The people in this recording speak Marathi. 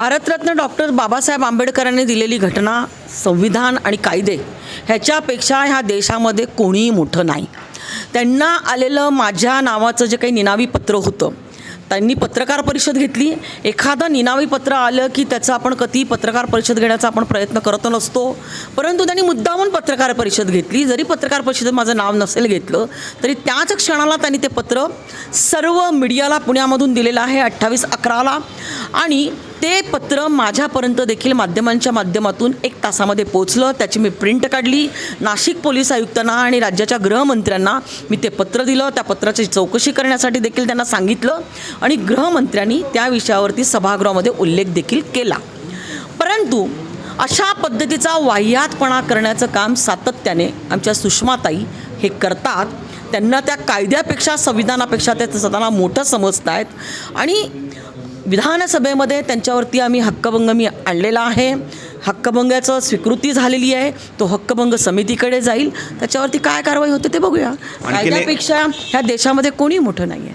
भारतरत्न डॉक्टर बाबासाहेब आंबेडकरांनी दिलेली घटना संविधान आणि कायदे ह्याच्यापेक्षा ह्या देशामध्ये कोणीही मोठं नाही. त्यांना आलेलं माझ्या नावाचं जे काही निनावी पत्र होतं त्यांनी पत्रकार परिषद घेतली. एखादं निनावी पत्र आलं की त्याचं आपण कधी पत्रकार परिषद घेण्याचा आपण प्रयत्न करत नसतो. परंतु त्यांनी मुद्दामून पत्रकार परिषद घेतली. जरी पत्रकार परिषदेत माझं नाव नसेल घेतलं तरी त्याच क्षणाला त्यांनी ते पत्र सर्व मीडियाला पुण्यामधून दिलेलं आहे. अठ्ठावीस अकराला. आणि ते पत्र माझ्यापर्यंत देखील माध्यमांच्या माध्यमातून एक तासामध्ये पोचलं. त्याची मी प्रिंट काढली. नाशिक पोलीस आयुक्तांना आणि राज्याच्या गृहमंत्र्यांना मी ते पत्र दिलं. त्या पत्राची चौकशी करण्यासाठी देखील त्यांना सांगितलं आणि गृहमंत्र्यांनी त्या विषयावरती सभागृहामध्ये उल्लेख देखील केला. परंतु अशा पद्धतीचा वाह्यातपणा करण्याचं काम सातत्याने आमच्या सुषमाताई हे करतात. त्यांना त्या कायद्यापेक्षा संविधानापेक्षा ते स्वतःला मोठं समजत आहेत आणि विधानसभेमध्ये त्यांच्यावरती आम्ही हक्कभंग मी आणलेला आहे. हक्कभंगाचं स्वीकृती झालेली आहे. तो हक्कभंग समितीकडे जाईल. त्याच्यावरती काय कारवाई होते ते बघूया. कायद्यापेक्षा ह्या देशामध्ये कोणी मोठं नाही आहे